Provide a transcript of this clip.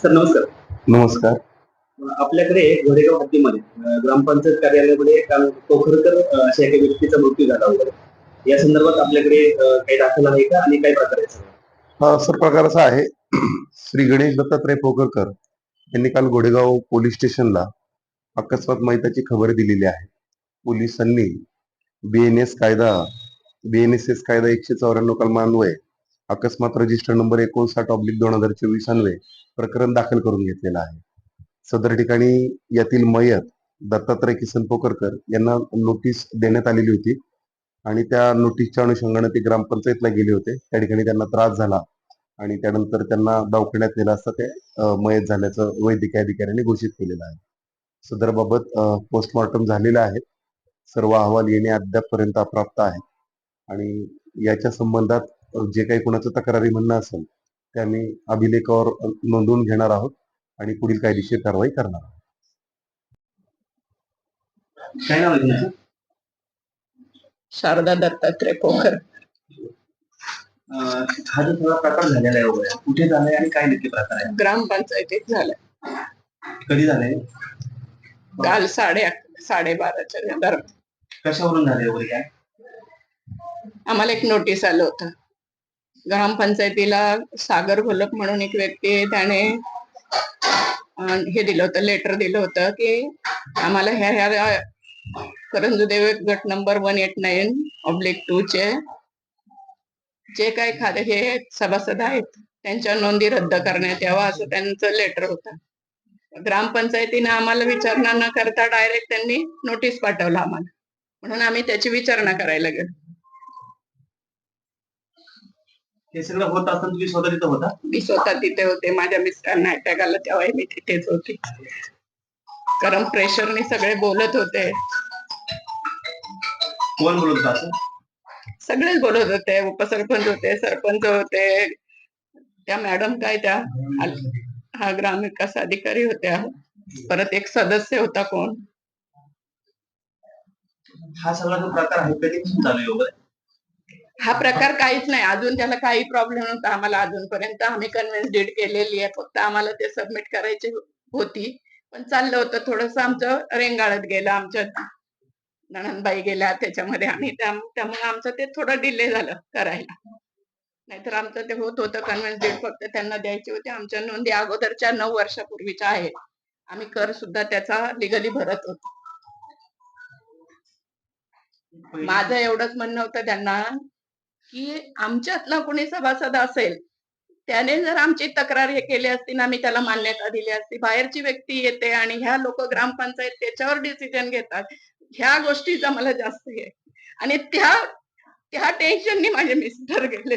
Sir नमस्कार. नमस्कार. आपल्याकडे घोडेगाव हद्दीमध्ये ग्रामपंचायत कार्यालयामध्ये काल पोखरकर अशा एका व्यक्तीचा मृत्यू झाला वगैरे या संदर्भात आपल्याकडे काही दाखल आहे का आणि काय प्रकार आहे सर हा सर प्रकार असा आहे. श्री गणेश दत्तात्रय पोकरकर यांनी काल गोडेगाव पोलीस स्टेशनला अकस्मात मैताची खबर दिलेली आहे. पोलिसांनी बीएनएस कायदा बीएनएसएस कायदा एकशे चौऱ्याण्णव कलमान्वये अकस्मात रजिस्टर नंबर एकोणसाठ ऑब्लिक दोन हजार चोवीस अन्वये प्रकरण दाखल करून घेतलेलं आहे. सदर ठिकाणी यातील मयत दत्तात्रय किसन पोकरकर यांना नोटीस देण्यात आलेली होती आणि त्या नोटीसच्या अनुषंगाने ते ग्रामपंचायतला गेले होते. त्या ठिकाणी त्यांना त्रास झाला आणि त्यानंतर त्यांना दवाखान्यात नेलं असता ते मयत झाल्याचं वैद्यकीय अधिकाऱ्यांनी घोषित केलेलं आहे. सदरबाबत पोस्टमॉर्टम झालेलं आहे. सर्व अहवाल येणे अद्यापपर्यंत अप्राप्त आहे. आणि याच्या संबंधात जे काही कुणाचं तक्रारी म्हणणं असेल ते आम्ही अभिलेखावर नोंदवून घेणार आहोत आणि पुढील कायदेशीर कारवाई करणार आहोत. काय नाव शारदा दत्तात्रय पोखर. हा जो सगळा प्रकार झालेला आहे वगैरे कुठे झालाय आणि काय नक्की प्रकार आहे? ग्रामपंचायतीत झालं कधी झालाय? काल साडे साडेबाराच्या दरम्यान. कशावरून झाले वगैरे काय? आम्हाला एक नोटीस आलं होतं. ग्रामपंचायतीला सागर घोलप म्हणून एक व्यक्ती आहे, त्याने हे दिलं होतं लेटर दिलं होतं की आम्हाला ह्या ह्या करंजुदेव गट number one eight nine oblique two चे जे काही खाते हे सभासद आहेत त्यांच्या नोंदी रद्द करण्यात यावा असं त्यांचं लेटर होतं. ग्रामपंचायतीने आम्हाला विचारणा न करता डायरेक्ट त्यांनी नोटीस पाठवलं आम्हाला. म्हणून आम्ही त्याची विचारणा करायला गेलो. हे सगळं होत असताना तुम्ही स्वतः तिथं होता? मी स्वतः तिथे होते. माझ्या मिस्टरांना अटॅक आला तेव्हा मी तिथेच होते. कारण प्रेशरने सगळे बोलत होते. कोण बोलत होता असं? सगळेच बोलत होते. उपसरपंच होते सरपंच होते. त्या मॅडम काय त्या? हा ग्रामविकास अधिकारी होत्या. परत एक सदस्य होता कोण? हा सगळा जो प्रकार आहे कधीपासून चालू आहे वगैरे? हा प्रकार काहीच नाही. अजून त्याला काही प्रॉब्लेम नव्हता आम्हाला अजूनपर्यंत. आम्ही कन्व्हिन्स डीड केलेली आहे. फक्त आम्हाला ते सबमिट करायची होती. पण चाललं होतं. थोडस आमचं रेंगाळत गेलं. आमच्या नणंदबाई गेल्या. त्याच्यामध्ये आणि त्या- त्यामुळे आमचं ते थोडं डिले झालं करायला. नाहीतर आमचं ते होत होतं. कन्व्हिन्स डीड फक्त त्यांना द्यायची होती. आमच्या नोंदी अगोदरच्या नऊ वर्षापूर्वीच्या आहेत. आम्ही कर सुद्धा त्याचा लिगली भरत होतो. माझं एवढंच म्हणणं होतं. त्यांना की आमच्यातला कोणी सभासद असेल त्याने जर आमची तक्रार हे केली असती ना आम्ही त्याला मान्यता दिली असती बाहेरची व्यक्ती येते आणि ह्या लोक ग्रामपंचायत त्याच्यावर डिसिजन घेतात ह्या गोष्टीचा मला जास्त हे आहे. आणि त्या त्या टेन्शननी माझे मिस्टर गेले